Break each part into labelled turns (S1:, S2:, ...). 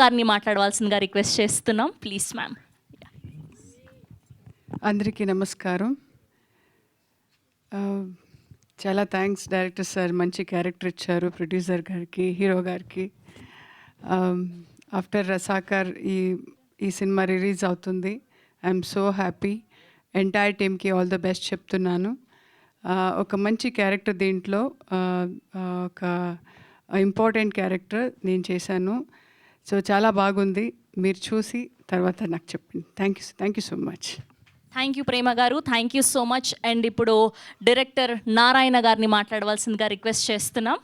S1: గారిని మాట్లాడవలసిందిగా రిక్వెస్ట్ చేస్తున్నాం. ప్లీజ్ మ్యామ్
S2: అందరికీ నమస్కారం. Uh, చాలా థ్యాంక్స్ డైరెక్టర్ సార్ మంచి క్యారెక్టర్ ఇచ్చారు ప్రొడ్యూసర్ గారికి హీరో గారికి. Um, ఆఫ్టర్ రసాకర్ ఈ ఈ సినిమా రిలీజ్ అవుతుంది ఐఎమ్ సో హ్యాపీ ఎంటైర్ టీమ్కి ఆల్ ద బెస్ట్ చెప్తున్నాను. Uh, ఒక మంచి క్యారెక్టర్ దీంట్లో uh, ఒక ఇంపార్టెంట్ క్యారెక్టర్ నేను చేశాను. సో చాలా బాగుంది. మీరు చూసి తర్వాత నాకు చెప్పండి. Thank you thank you so much
S1: thank you Prema గారు. Thank you so much and ఇప్పుడు డైరెక్టర్ నారాయణ గారిని మాట్లాడవలసిందిగా రిక్వెస్ట్ చేస్తున్నాం.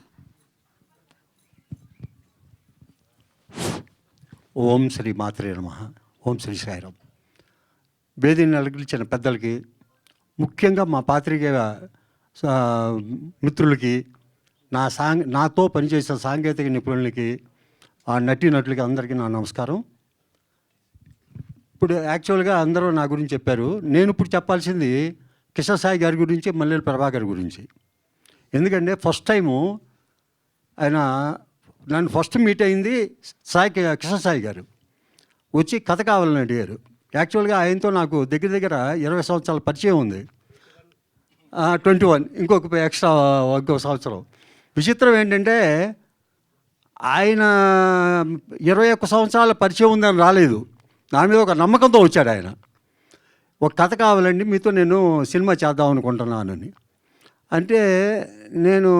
S3: ఓం శ్రీ మాత్రే నమ. ఓం శ్రీ సాయిరామ్. వేదిని అలగించిన పెద్దలకి ముఖ్యంగా మా పాత్రికేయ మిత్రులకి నా సాంగ్ నాతో పనిచేసిన సాంకేతిక నిపుణులకి ఆ నటీనటులకి అందరికీ నా నమస్కారం. ఇప్పుడు యాక్చువల్గా అందరూ నా గురించి చెప్పారు. నేను ఇప్పుడు చెప్పాల్సింది కిషన్ సాయి గారి గురించి మల్లెల ప్రభాకర్ గురించి. ఎందుకంటే ఫస్ట్ టైము ఆయన నన్ను ఫస్ట్ మీట్ అయింది సాయి కిషన్ సాయి గారు. వచ్చి కథ కావాలని అడిగారు. యాక్చువల్గా ఆయనతో నాకు దగ్గర దగ్గర ఇరవై సంవత్సరాల పరిచయం ఉంది. ట్వంటీ వన్ ఇంకొక ఎక్స్ట్రా ఇంకొక సంవత్సరం. విచిత్రం ఏంటంటే ఆయన ఇరవై ఒక్క సంవత్సరాల పరిచయం ఉందని రాలేదు. నా మీద ఒక నమ్మకంతో వచ్చాడు ఆయన. ఒక కథ కావాలండి మీతో నేను సినిమా చేద్దాం అనుకుంటున్నానని. అంటే నేను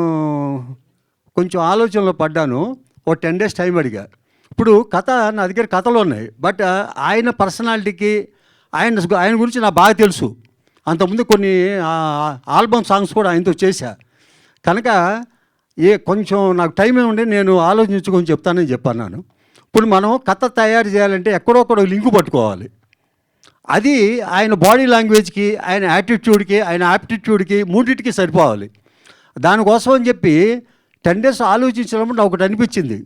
S3: కొంచెం ఆలోచనలో పడ్డాను ఓ టెన్ డేస్ టైం అడిగా. ఇప్పుడు కథ నా దగ్గర కథలు ఉన్నాయి బట్ ఆయన పర్సనాలిటీకి ఆయన ఆయన గురించి నాకు బాగా తెలుసు. అంతకుముందు కొన్ని ఆల్బమ్ సాంగ్స్ కూడా ఆయనతో చేశా. కనుక ఏ కొంచెం నాకు టైం ఉండి నేను ఆలోచించుకొని చెప్తానని చెప్పన్నాను ఇప్పుడు మనం కథ తయారు చేయాలంటే ఎక్కడొక్కడో లింకు పట్టుకోవాలి. అది ఆయన బాడీ లాంగ్వేజ్కి ఆయన యాటిట్యూడ్కి ఆయన యాప్టిట్యూడ్కి మూడింటికి సరిపోవాలి. దానికోసం అని చెప్పి టెన్ డేస్ ఆలోచించినప్పుడు నాకు ఒకటి అనిపించింది.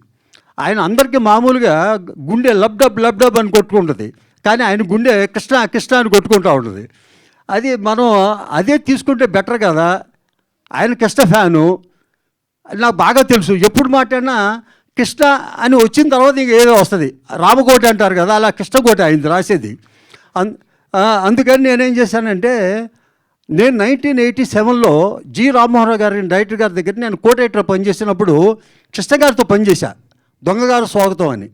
S3: ఆయన అందరికీ మామూలుగా గుండె లబ్డబ్ లబ్డబ్ అని కొట్టుకుంటుంది. కానీ ఆయన గుండె కృష్ణ కృష్ణ అని కొట్టుకుంటూ ఉంటుంది. అది మనం అదే తీసుకుంటే బెటర్ కదా. ఆయన కృష్ణ ఫ్యాను. నాకు బాగా తెలుసు. ఎప్పుడు మాట్లాడినా కృష్ణ అని వచ్చిన తర్వాత ఇంక ఏదో వస్తుంది. రామకోటి అంటారు కదా అలా కృష్ణకోటి అయింది రాసేది. అన్ అందుకని నేనేం చేశానంటే నేను నైన్టీన్ ఎయిటీ సెవెన్లో జి రామ్మోహన్ గారి డైరెక్టర్ గారి దగ్గర నేను కోటేటర్ పనిచేసినప్పుడు కృష్ణ గారితో పనిచేశా దొంగగారు స్వాగతం అని.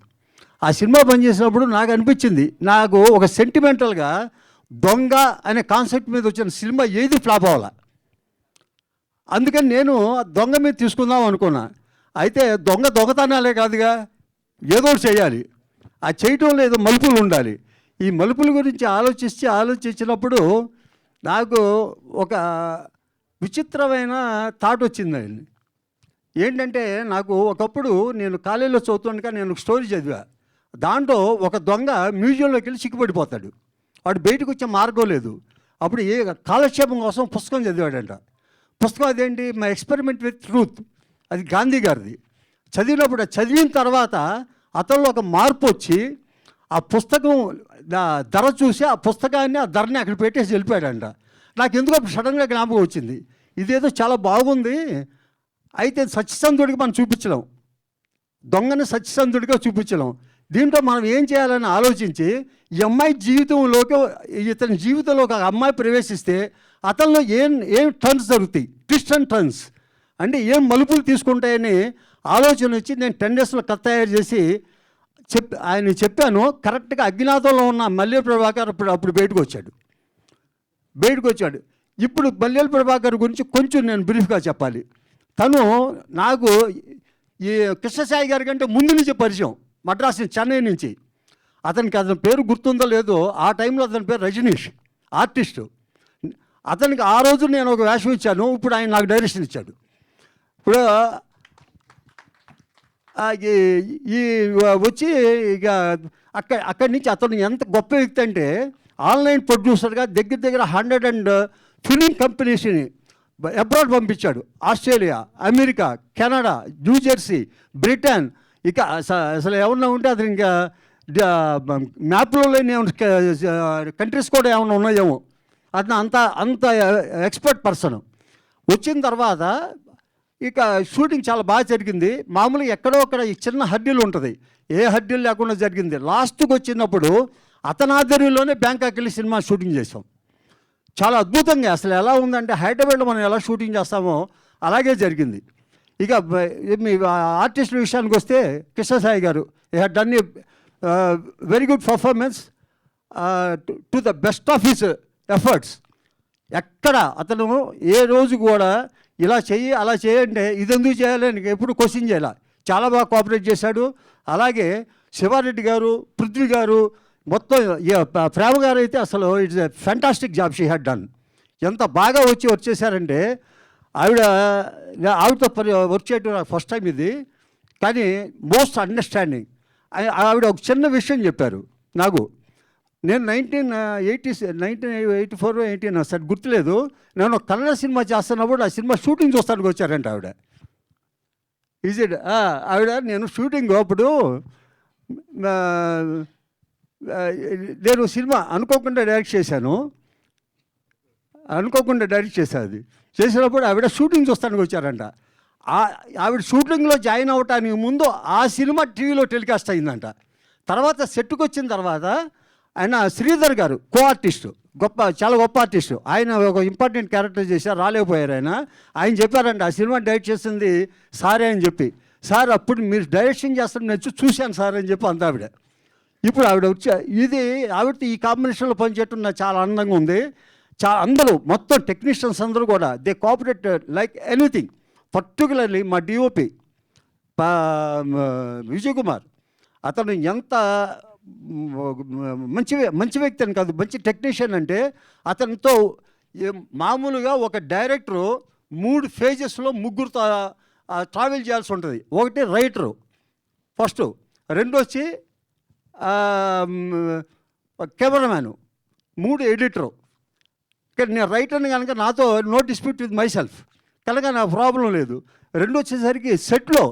S3: ఆ సినిమా పనిచేసినప్పుడు నాకు అనిపించింది నాకు ఒక సెంటిమెంటల్గా దొంగ అనే కాన్సెప్ట్ మీద వచ్చిన సినిమా ఏది ఫ్లాప్ అవ్వాలా? అందుకని నేను ఆ దొంగ మీద తీసుకుందాం అనుకున్నా. అయితే దొంగ దొంగతనాలే కాదుగా ఏదో ఒకటి చేయాలి. ఆ చేయటం లేదో మలుపులు ఉండాలి. ఈ మలుపుల గురించి ఆలోచించి ఆలోచించినప్పుడు నాకు ఒక విచిత్రమైన థాట్ వచ్చింది అండి ఏంటంటే నాకు ఒకప్పుడు నేను కాలేజీలో చదువుతుండగా నేను ఒక స్టోరీ చదివా. దాంట్లో ఒక దొంగ మ్యూజియంలోకి వెళ్ళి చిక్కుపడిపోతాడు వాడు బయటకు వచ్చే మార్గం లేదు. అప్పుడు ఏ కాలక్షేపం కోసం పుస్తకం చదివాడంట. పుస్తకం అదేంటి? మై ఎక్స్పెరిమెంట్ విత్ ట్రూత్ అది గాంధీ గారిది. చదివినప్పుడు చదివిన తర్వాత అతనిలో ఒక మార్పు వచ్చి ఆ పుస్తకం ధర చూసి ఆ పుస్తకాన్ని ఆ ధరని అక్కడ పెట్టేసి వెళ్ళిపోయాడంట. నాకు ఎందుకో సడన్గా జ్ఞాపకం వచ్చింది. ఇదేదో చాలా బాగుంది. అయితే సత్యసంధుడికి మనం చూపించలేం. దొంగని సత్యసంధుడిగా చూపించలేం. దీంట్లో మనం ఏం చేయాలని ఆలోచించి ఈ అమ్మాయి జీవితంలోకి ఇతని జీవితంలో ఒక అమ్మాయి ప్రవేశిస్తే అతనిలో ఏం ఏం టర్న్స్ జరుగుతాయి? ట్విస్ట్ అండ్ టర్న్స్ అంటే ఏం మలుపులు తీసుకుంటాయని ఆలోచన వచ్చి నేను టెన్ డేస్లో కథ తయారు చేసి చెప్ ఆయన చెప్పాను. కరెక్ట్గా అజ్ఞాతంలో ఉన్న మల్లె ప్రభాకర్ అప్పుడు అప్పుడు బయటకు వచ్చాడు. బయటకు వచ్చాడు. ఇప్పుడు మల్లెల ప్రభాకర్ గురించి కొంచెం నేను బ్రీఫ్గా చెప్పాలి. తను నాకు ఈ కృష్ణసాయి గారి కంటే ముందు నుంచి పరిచయం మద్రాస్ చెన్నై నుంచి. అతనికి అతని పేరు గుర్తుందో లేదో ఆ టైంలో అతని పేరు రజనీష్ ఆర్టిస్టు అతనికి ఆ రోజు నేను ఒక వేషం ఇచ్చాను. ఇప్పుడు ఆయన నాకు డైరెక్షన్ ఇచ్చాడు. ఇప్పుడు ఈ- వచ్చి ఇక అక్కడ అక్కడి నుంచి అతను ఎంత గొప్ప వ్యక్తి అంటే ఆన్లైన్ ప్రొడ్యూసర్గా దగ్గర దగ్గర హండ్రెడ్ అండ్ ఫిలిం కంపెనీస్ని అబ్రాడ్ పంపించాడు. Australia America Canada New Jersey Britain. ఇక అసలు ఏమన్నా ఉంటే అతను ఇంకా మ్యాప్లో లేని కంట్రీస్ కూడా ఏమైనా ఉన్నాయేమో. అతను అంత అంత ఎక్స్పర్ట్ పర్సన్ వచ్చిన తర్వాత ఇక షూటింగ్ చాలా బాగా జరిగింది. మామూలుగా ఎక్కడో అక్కడ ఈ చిన్న హడ్డీలు ఉంటుంది. ఏ హడ్డీలు లేకుండా జరిగింది. లాస్ట్కి వచ్చినప్పుడు అతని ఆధ్వర్యంలోనే బ్యాంకాక్ వెళ్ళి సినిమా షూటింగ్ చేసాం చాలా అద్భుతంగా అసలు ఎలా ఉందంటే హైదరాబాద్లో మనం ఎలా షూటింగ్ చేస్తామో అలాగే జరిగింది. ఇక మీ ఆర్టిస్టుల విషయానికి వస్తే కృష్ణసాయి గారు he had done a very good performance to the best of his efforts ఎక్కడ అతను ఏ రోజు కూడా ఇలా చెయ్యి అలా చేయంటే ఇది ఎందుకు చేయాలని ఎప్పుడు క్వశ్చన్ చేయాల. చాలా బాగా కోఆపరేట్ చేశాడు. అలాగే శివారెడ్డి గారు పృథ్వీ గారు మొత్తం ప్రేమ గారు అయితే అసలు it's a fantastic job she had done ఎంత బాగా వచ్చి వచ్చేసారంటే ఆవిడ ఆవిడతో పని వర్క్ చేయడం నాకు ఫస్ట్ టైం ఇది. కానీ మోస్ట్ అండర్స్టాండింగ్ ఆవిడ ఒక చిన్న విషయం చెప్పారు. నాకు నేను nineteen eighty nineteen eighty four eighteen sir గుర్తులేదు. నేను కన్నడ సినిమా చేస్తున్నప్పుడు ఆ సినిమా షూటింగ్ చూస్తానికి వచ్చారంట ఆవిడ. ఈజ్ ఇట్ ఆవిడ నేను షూటింగ్ అప్పుడు నేను సినిమా అనుకోకుండా డైరెక్ట్ చేశాను. అనుకోకుండా డైరెక్ట్ చేశాది చేసినప్పుడు ఆవిడ షూటింగ్ చూస్తానికి వచ్చారంట. ఆ- ఆవిడ షూటింగ్లో జాయిన్ అవ్వటానికి ముందు ఆ సినిమా టీవీలో టెలికాస్ట్ అయిందంట. తర్వాత సెట్కి వచ్చిన తర్వాత ఆయన శ్రీధర్ గారు కో ఆర్టిస్టు గొప్ప చాలా గొప్ప ఆర్టిస్టు ఆయన ఒక ఇంపార్టెంట్ క్యారెక్టర్ చేశారు రాలేకపోయారు ఆయన. ఆయన చెప్పారండి ఆ సినిమా డైరెక్ట్ చేసింది సారే అని చెప్పి. సార్ అప్పుడు మీరు డైరెక్షన్ చేస్తాను నేను చూశాను సార్ అని చెప్పి అంత ఆవిడ. ఇప్పుడు ఆవిడ వచ్చా ఇది ఆవిడతో ఈ కాంబినేషన్లో పనిచేయటం నాకు చాలా ఆనందంగా ఉంది. చా అందరూ మొత్తం టెక్నీషియన్స్ అందరూ కూడా they cooperate like anything particularly మా డిఓపి విజయ్ కుమార్. అతను ఎంత మంచి మంచి వ్యక్తి అని కాదు మంచి టెక్నీషియన్ అంటే అతనితో మామూలుగా ఒక డైరెక్టరు మూడు ఫేజెస్లో ముగ్గురుతో ట్రావెల్ చేయాల్సి ఉంటుంది. ఒకటి రైటరు ఫస్ట్ రెండు వచ్చి కెమెరామ్యాను మూడు ఎడిటరు ఇక్కడ నేను రైటర్ని కనుక నాతో no dispute with myself కనుక నా ప్రాబ్లం లేదు. రెండు వచ్చేసరికి సెట్లో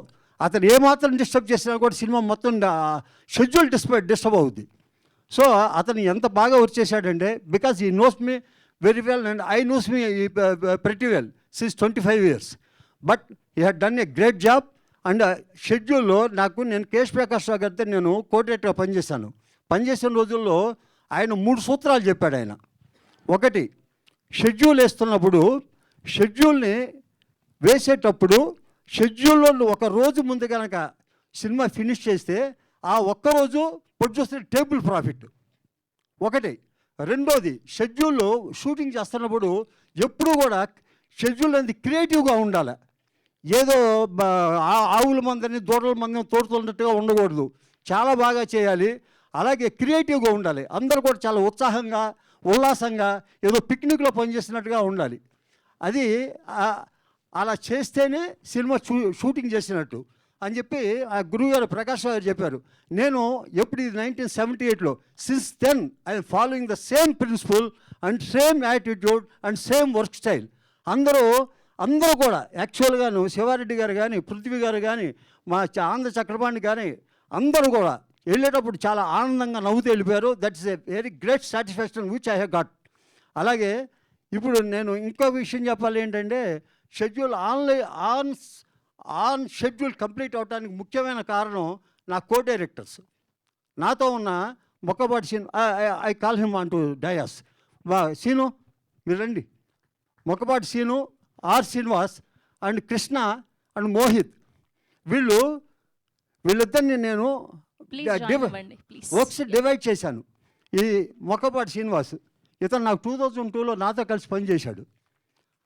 S3: అతను ఏమాత్రం డిస్టర్బ్ చేసినా కూడా సినిమా మొత్తం షెడ్యూల్ డిస్టర్బ్ డిస్టర్బ్ అవుద్ది. సో అతను ఎంత బాగా వర్క్ చేశాడంటే because he knows me very well and I knows me pretty well since twenty five years but he had done a great job and షెడ్యూల్లో నాకు నేను కేశ్ ప్రకాష్ రావు గారితో నేను కోఆర్డినేటర్గా పనిచేశాను. పనిచేసిన రోజుల్లో ఆయన మూడు సూత్రాలు చెప్పాడు ఆయన. ఒకటి షెడ్యూల్ వేస్తున్నప్పుడు షెడ్యూల్ని వేసేటప్పుడు షెడ్యూల్లో ఒక రోజు ముందు కనుక సినిమా ఫినిష్ చేస్తే ఆ ఒక్కరోజు ప్రొడ్యూసర్ టేబుల్ ప్రాఫిట్. ఒకటి. రెండోది షెడ్యూల్లో షూటింగ్ చేస్తున్నప్పుడు ఎప్పుడూ కూడా షెడ్యూల్ అనేది క్రియేటివ్గా ఉండాలి. ఏదో ఆ- ఆవుల మందని దూడల మందని తోడుతున్నట్టుగా ఉండకూడదు. చాలా బాగా చేయాలి. అలాగే క్రియేటివ్గా ఉండాలి. అందరూ కూడా చాలా ఉత్సాహంగా ఉల్లాసంగా ఏదో పిక్నిక్లో పనిచేసినట్టుగా ఉండాలి. అది అలా చేస్తేనే సినిమా షూ షూటింగ్ చేసినట్టు. అని చెప్పి ఆ గురువుగారు ప్రకాష్ గారు చెప్పారు. నేను ఎప్పుడు ఇది నైన్టీన్ సెవెంటీ ఎయిట్లో since then I following the same principle and same attitude and same work style అందరూ అందరూ కూడా యాక్చువల్గాను శివారెడ్డి గారు కానీ పృథ్వీ గారు కానీ మా చ- ఆంధ్ర చక్రపాణి కానీ అందరూ కూడా వెళ్ళేటప్పుడు చాలా ఆనందంగా నవ్వుతూ వెళ్ళిపోయారు. That is a very great satisfaction which I have got అలాగే ఇప్పుడు నేను ఇంకో విషయం చెప్పాలి ఏంటంటే schedule online on on schedule complete అవడానికి ముఖ్యమైన కారణం నా కో డైరెక్టర్స్ నాతో ఉన్న Mokkapati Seenu I call him అంటూ డయాస్. బా సీను మీరు రండి. Mokkapati Seenu R Srinivas and Krishna and Mohit. వీళ్ళు వీళ్ళిద్దరిని నేను. వర్క్స్ డివైడ్ చేశాను. ఈ మొక్కపాటి శ్రీనివాస్ ఇతను నాకు టూ థౌజండ్ టూలో నాతో కలిసి పనిచేశాడు.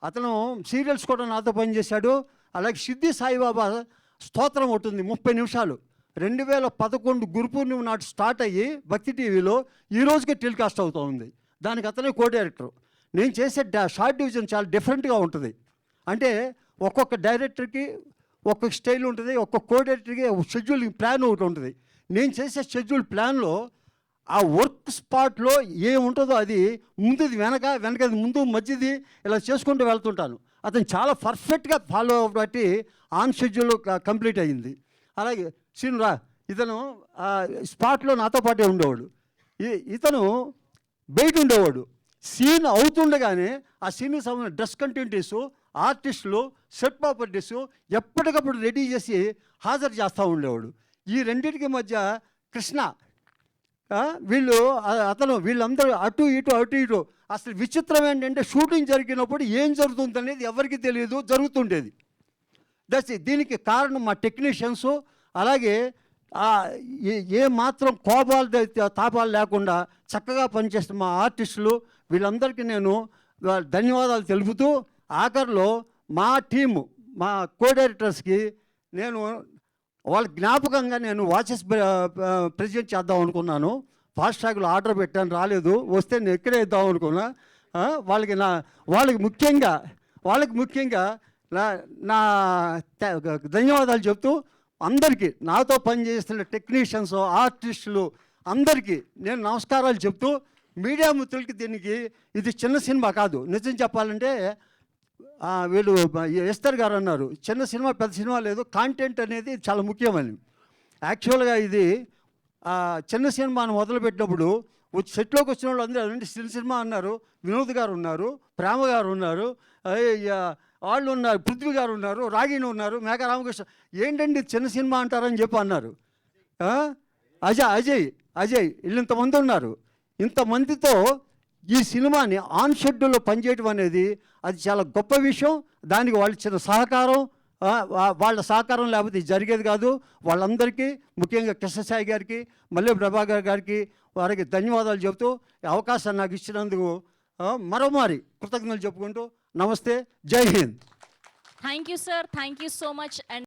S3: అతను సీరియల్స్ కూడా నాతో పనిచేశాడు. అలాగే సిద్ధి సాయిబాబా స్తోత్రం ఉంటుంది ముప్పై నిమిషాలు. రెండు వేల పదకొండు గురు పూర్ణిమ నాటి స్టార్ట్ అయ్యి భక్తి టీవీలో ఈ రోజుకే టెలికాస్ట్ అవుతూ ఉంది. దానికి అతనే కో డైరెక్టర్ నేను చేసే డా- షార్ట్ డివిజన్ చాలా డిఫరెంట్గా ఉంటుంది. అంటే ఒక్కొక్క డైరెక్టర్కి ఒక్కొక్క స్టైల్ ఉంటుంది ఒక్కొక్క కో డైరెక్టర్కి షెడ్యూల్ ప్లాన్ ఒకటి ఉంటుంది. నేను చేసే షెడ్యూల్ ప్లాన్లో ఆ వర్క్ స్పాట్లో ఏముంటుందో అది ముందుది వెనక వెనకది ముందు మధ్యది ఇలా చేసుకుంటూ వెళ్తుంటాను. అతను చాలా పర్ఫెక్ట్గా ఫాలో బట్టి ఆన్ షెడ్యూల్ కంప్లీట్ అయ్యింది అలాగే శ్రీనురా ఇతను స్పాట్లో నాతో పాటే ఉండేవాడు. ఈ- ఇతను బయట ఉండేవాడు. సీన్ అవుతుండగానే ఆ సీన్కి సంబంధించిన డ్రెస్ కంటెంటీస్ ఆర్టిస్టులు సెట్ ప్రాపర్టీస్ ఎప్పటికప్పుడు రెడీ చేసి హాజరు చేస్తూ ఉండేవాడు. ఈ రెండింటికి మధ్య కృష్ణ వీళ్ళు అతను వీళ్ళందరూ అటు ఇటు అటు ఇటు. అసలు విచిత్రం ఏంటంటే షూటింగ్ జరిగినప్పుడు ఏం జరుగుతుంది అనేది ఎవరికి తెలియదు జరుగుతుండేది. దట్స్ దీనికి కారణం మా టెక్నీషియన్స్ అలాగే ఏ- ఏ మాత్రం కోపాలు తాపాలు లేకుండా చక్కగా పనిచేస్తున్న మా ఆర్టిస్టులు వీళ్ళందరికీ నేను ధన్యవాదాలు తెలుపుతూ ఆఖరిలో మా టీము మా కో డైరెక్టర్స్కి నేను వాళ్ళ జ్ఞాపకంగా నేను వాచెస్ ప్రెజెంట్ చేద్దాం అనుకున్నాను. ఫాస్ట్ ట్రాక్లో ఆర్డర్ పెట్టాను రాలేదు. వస్తే నేను ఎక్కడే ఇద్దాం అనుకున్నా. వాళ్ళకి నా వాళ్ళకి ముఖ్యంగా వాళ్ళకి ముఖ్యంగా నా నా ధన్యవాదాలు చెప్తూ అందరికీ నాతో పనిచేస్తున్న టెక్నీషియన్స్ ఆర్టిస్టులు అందరికీ నేను నమస్కారాలు చెప్తూ మీడియా మిత్రులకి దీనికి ఇది చిన్న సినిమా కాదు. నిజం చెప్పాలంటే వీళ్ళు ఎస్తర్ గారు అన్నారు చిన్న సినిమా పెద్ద సినిమా లేదు కాంటెంట్ అనేది చాలా ముఖ్యమని. యాక్చువల్గా ఇది చిన్న సినిమాను మొదలుపెట్టినప్పుడు వచ్చి సెట్లోకి వచ్చిన వాళ్ళు అందరూ అదేంటి చిన్న సినిమా అన్నారు వినోద్ గారు ఉన్నారు ప్రేమ గారు ఉన్నారు వాళ్ళు ఉన్నారు పృథ్వీ గారు ఉన్నారు రాగిణి ఉన్నారు మేఘ రామకృష్ణ ఏంటండి చిన్న సినిమా అంటారని చెప్పి అన్నారు. అజయ్ అజయ్ అజయ్ వీళ్ళు ఇంతమంది ఉన్నారు. ఇంతమందితో ఈ సినిమాని ఆన్ షెడ్యూల్లో పనిచేయడం అనేది అది చాలా గొప్ప విషయం. దానికి వాళ్ళు ఇచ్చిన సహకారం వాళ్ళ సహకారం లేకపోతే జరిగేది కాదు. వాళ్ళందరికీ ముఖ్యంగా కృష్ణసాయి గారికి మల్లె ప్రభాకర్ గారికి వారికి ధన్యవాదాలు చెబుతూ అవకాశం నాకు ఇచ్చినందుకు మరోమారి కృతజ్ఞతలు చెప్పుకుంటూ నమస్తే Jai Hind.
S1: Thank you sir thank you so much and